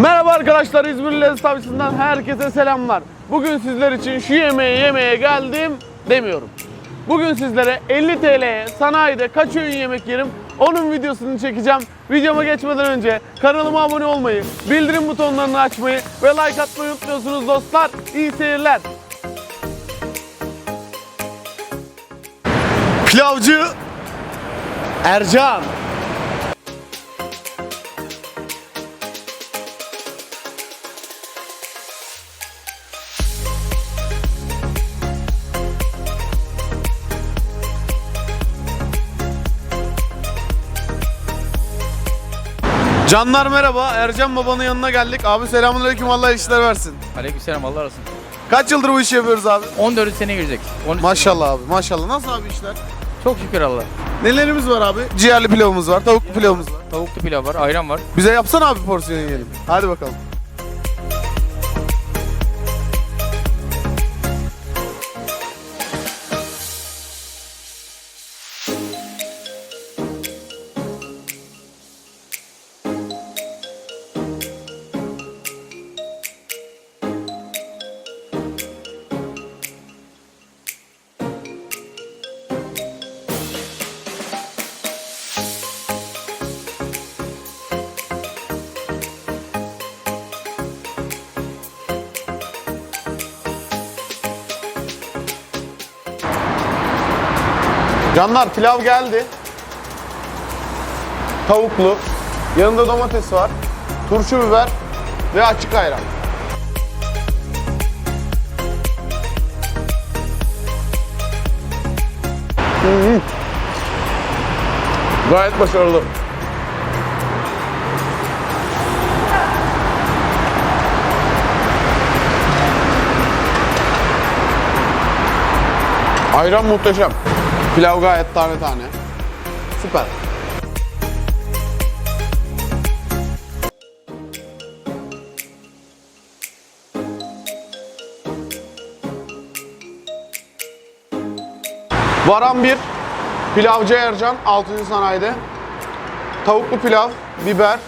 Merhaba arkadaşlar İzmir Lezzet Avcısı'ndan herkese selamlar. Bugün sizler için şu yemeği yemeye geldim demiyorum. Bugün sizlere 50 TL'ye sanayide kaç öğün yemek yerim onun videosunu çekeceğim. Videoma geçmeden önce kanalıma abone olmayı, bildirim butonlarını açmayı ve like atmayı unutmuyorsunuz dostlar. İyi seyirler. Pilavcı Ercan. Canlar merhaba. Ercan babanın yanına geldik. Abi selamünaleyküm. Allah işler versin. Aleykümselam Allah razı olsun. Kaç yıldır bu işi yapıyoruz abi? 14 sene girecek. 13 Maşallah abi. Maşallah. Nasıl abi işler? Çok şükür Allah. Nelerimiz var abi? Ciğerli pilavımız var, tavuklu pilavımız var. Tavuklu pilav var, ayran var. Bize yapsana abi porsiyonu yiyelim. Hadi bakalım. Canlar pilav geldi. Tavuklu. Yanında domates var. Turşu biber ve açık ayran. Hı. Gayet başarılı. Ayran muhteşem. Pilav gayet tane tane. Süper. Varan 1, pilavcı Ercan 6. sanayide. Tavuklu pilav, biber,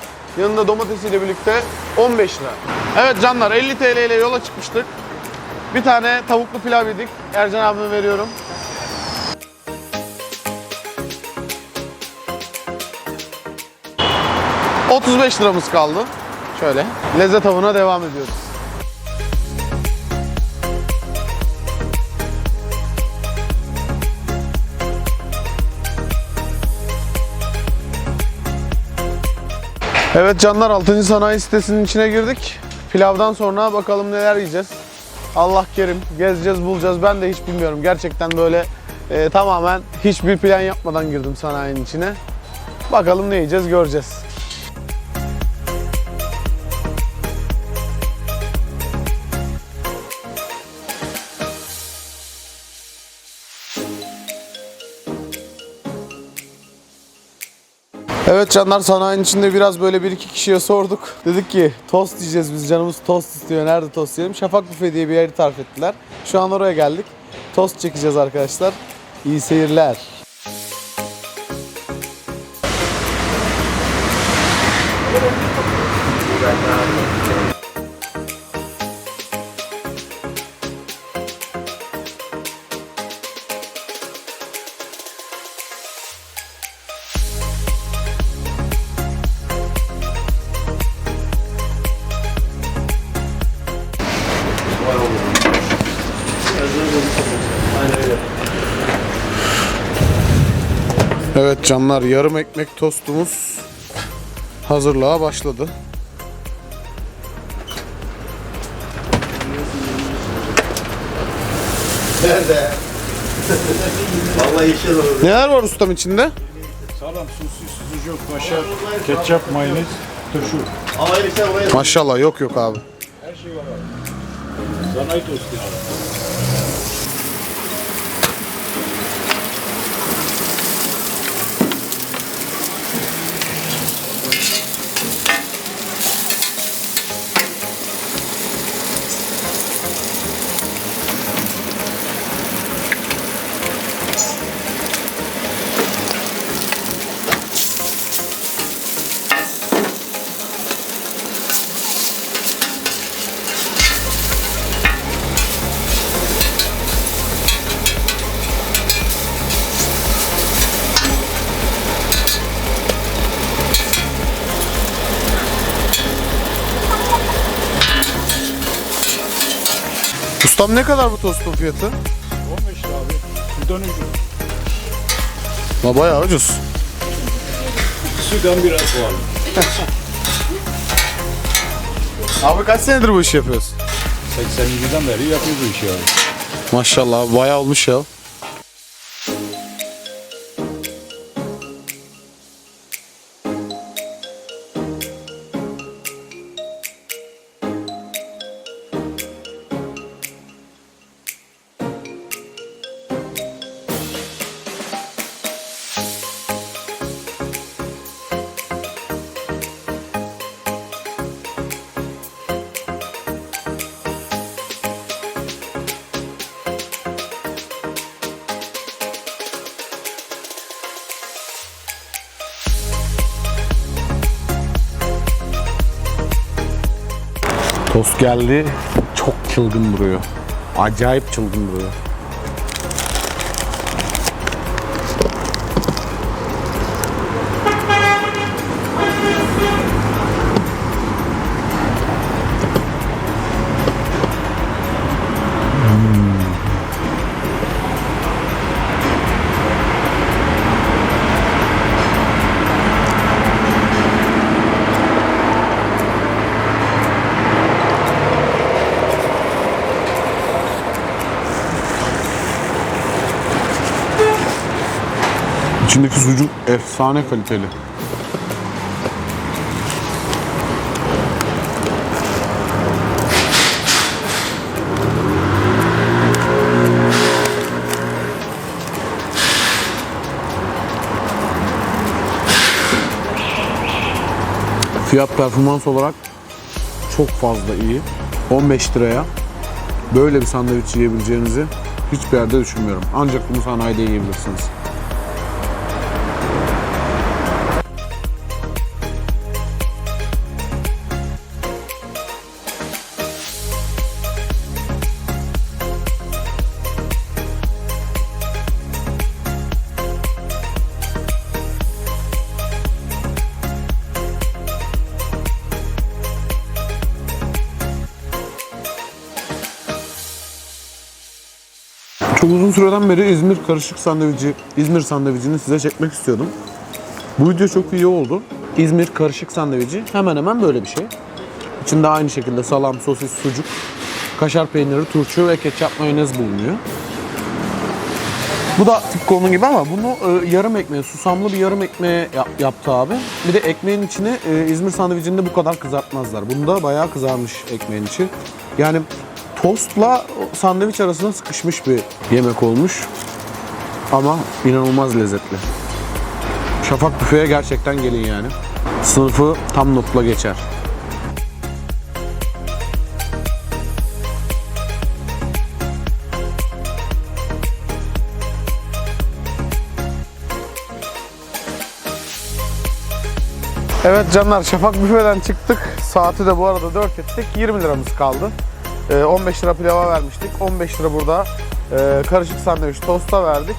yanında domatesiyle birlikte 15 lira. Evet canlar 50 TL ile yola çıkmıştık. Bir tane tavuklu pilav yedik. Ercan abime veriyorum. 35 liramız kaldı. Şöyle. Lezzet avına devam ediyoruz. Evet canlar 6. sanayi sitesinin içine girdik. Pilavdan sonra bakalım neler yiyeceğiz. Allah kerim gezeceğiz bulacağız ben de hiç bilmiyorum. Gerçekten böyle e, tamamen hiçbir plan yapmadan girdim sanayinin içine. Bakalım ne yiyeceğiz göreceğiz. Evet canlar sanayinin içinde biraz böyle bir iki kişiye sorduk. Dedik ki tost yiyeceğiz biz canımız tost istiyor. Nerede tost yiyelim? Şafak Büfe diye bir yeri tarif ettiler. Şu an oraya geldik. Tost çekeceğiz arkadaşlar. İyi seyirler. Evet canlar yarım ekmek tostumuz hazırlığa başladı. Nerede? Vallahi yeşil olur. Neler var ustam içinde? Salam, sosis, sucuk, kaşar, ketçap, mayonez, turşu. Ama öyle oraya Maşallah yok yok abi. Her şey var abi. Sanayi tostu. Ustam ne kadar bu tostun fiyatı? 15 lira abi. Sudan ucuz. Ma bayağı ucuz. Sudan biraz pahalı. Abi kaç senedir bu işi yapıyorsun? 87'den beri yapıyoruz bu işi abi. Maşallah abi bayağı olmuş ya. Tost geldi. Çok çılgın duruyor. Acayip çılgın duruyor. İçindeki sucuk efsane kaliteli. Fiyat performans olarak çok fazla iyi. 15 liraya böyle bir sandviç yiyebileceğinizi hiçbir yerde düşünmüyorum. Ancak bunu sanayide yiyebilirsiniz. Çok uzun süreden beri İzmir karışık sandviçi, İzmir sandviçini size çekmek istiyordum. Bu video çok iyi oldu. İzmir karışık sandviçi hemen hemen böyle bir şey. İçinde aynı şekilde salam, sosis, sucuk, kaşar peyniri, turşu ve ketçap mayonez bulunuyor. Bu da tıpkı onun gibi ama bunu e, yarım ekmeğe, susamlı bir yarım ekmeğe yap- yaptı abi. Bir de ekmeğin içine e, İzmir sandviçinde bu kadar kızartmazlar. Bunda bayağı kızarmış ekmeğin içi. Yani tostla sandviç arasında sıkışmış bir yemek olmuş. Ama inanılmaz lezzetli. Şafak büfeye gerçekten gelin yani. Sınıfı tam notla geçer. Evet canlar Şafak büfeden çıktık. Saati de bu arada 4 ettik. 20 liramız kaldı. Ee, 15 lira pilava vermiştik. 15 lira burada e, karışık sandviç tosta verdik.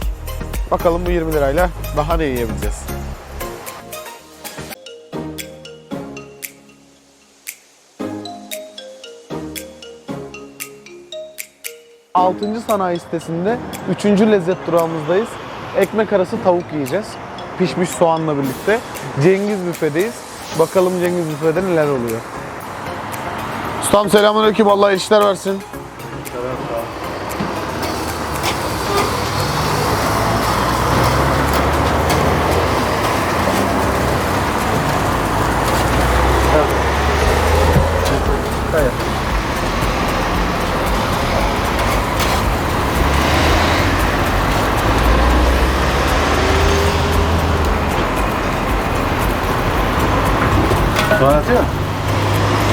Bakalım bu 20 lirayla daha ne yiyebileceğiz. Altıncı sanayi sitesinde 3. lezzet durağımızdayız. Ekmek arası tavuk yiyeceğiz. Pişmiş soğanla birlikte. Cengiz büfedeyiz. Bakalım Cengiz büfede neler oluyor. Ustam selamünaleyküm. Allah işler versin.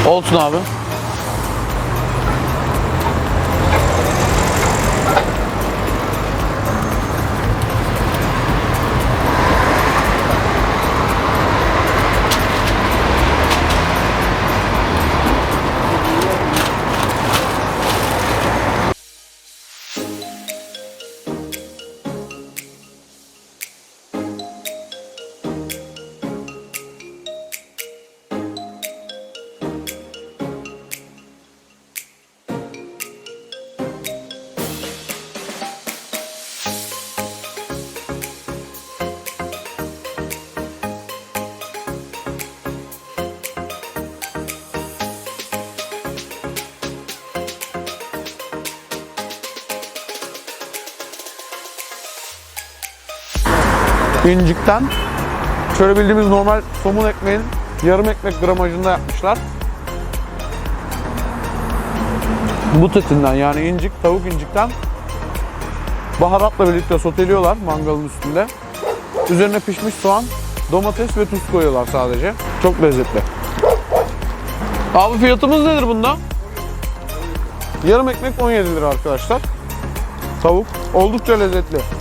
Olsun abi. İncikten şöyle bildiğimiz normal somun ekmeğin yarım ekmek gramajında yapmışlar. But etinden yani incik, tavuk incikten baharatla birlikte soteliyorlar mangalın üstünde. Üzerine pişmiş soğan, domates ve tuz koyuyorlar sadece. Çok lezzetli. Abi fiyatımız nedir bunda? Yarım ekmek 17 lira arkadaşlar. Tavuk oldukça lezzetli.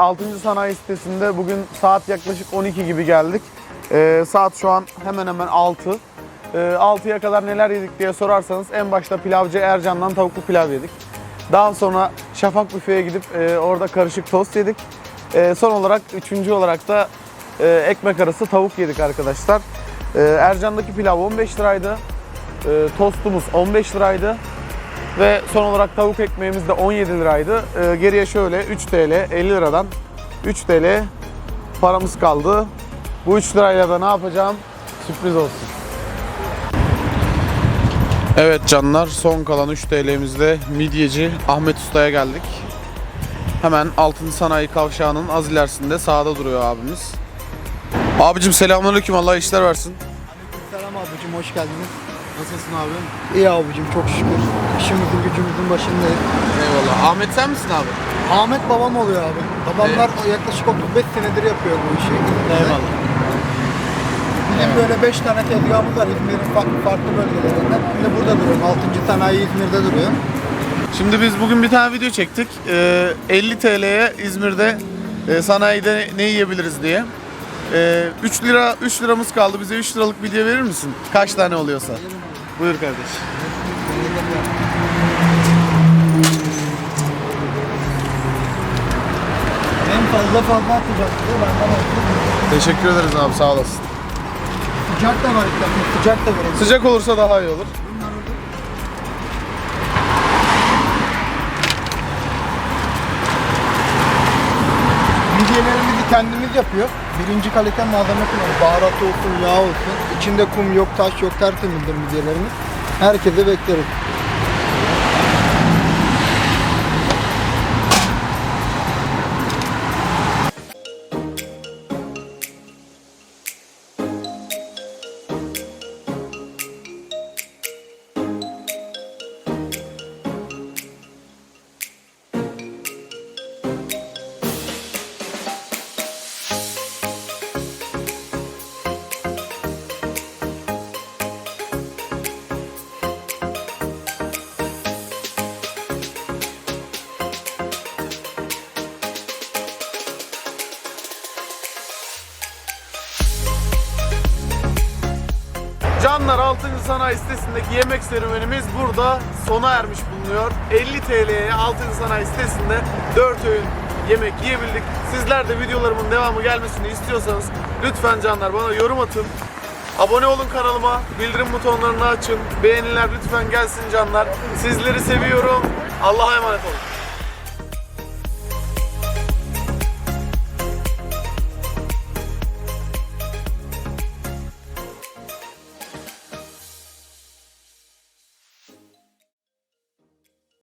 Altıncı sanayi sitesinde bugün saat yaklaşık 12 gibi geldik. Ee, saat şu an hemen hemen 6. Ee, 6'ya kadar neler yedik diye sorarsanız en başta pilavcı Ercan'dan tavuklu pilav yedik. Daha sonra Şafak Büfe'ye gidip e, orada karışık tost yedik. E, son olarak üçüncü olarak da e, ekmek arası tavuk yedik arkadaşlar. E, Ercan'daki pilav 15 liraydı. E, tostumuz 15 liraydı. Ve son olarak tavuk ekmeğimiz de 17 liraydı. Ee, geriye şöyle 3 TL 50 liradan 3 TL paramız kaldı. Bu 3 lirayla da ne yapacağım? Sürpriz olsun. Evet canlar son kalan 3 TL'mizde midyeci Ahmet Usta'ya geldik. Hemen Altın Sanayi Kavşağı'nın az ilerisinde sağda duruyor abimiz. Abicim selamünaleyküm Allah işler versin. Selam abicim hoş geldiniz. Nasılsın abi? İyi abicim çok şükür. İşimizin gücümüzün başındayız. Eyvallah. Ahmet sen misin abi? Ahmet babam oluyor abi. Babamlar yaklaşık 35 senedir yapıyor bu işi. Eyvallah. Bizim böyle 5 tane tezgahımız var İzmir'in farklı, farklı bölgelerinde. Şimdi burada duruyorum. 6. sanayi İzmir'de duruyor. Şimdi biz bugün bir tane video çektik. Ee, 50 TL'ye İzmir'de e, sanayide ne yiyebiliriz diye. Ee, 3 lira 3 liramız kaldı. Bize 3 liralık video verir misin? Kaç tane oluyorsa. Buyur kardeş. En fazla fazla atacak. Benden. Teşekkür ederiz abi sağ olasın. Sıcak da var istersen. Sıcak da verelim. Sıcak olursa daha iyi olur. Midyelerimizi kendimiz yapıyor. Birinci kalite malzeme kullanıyoruz. Baharat olsun, yağ olsun. İçinde kum yok, taş yok, tertemizdir midyelerimiz. Herkese bekleriz. Canlar 6. Sanayi sitesindeki yemek serüvenimiz burada sona ermiş bulunuyor. 50 TL'ye 6. Sanayi sitesinde 4 öğün yemek yiyebildik. Sizler de videolarımın devamı gelmesini istiyorsanız lütfen canlar bana yorum atın. Abone olun kanalıma, bildirim butonlarını açın. Beğeniler lütfen gelsin canlar. Sizleri seviyorum. Allah'a emanet olun.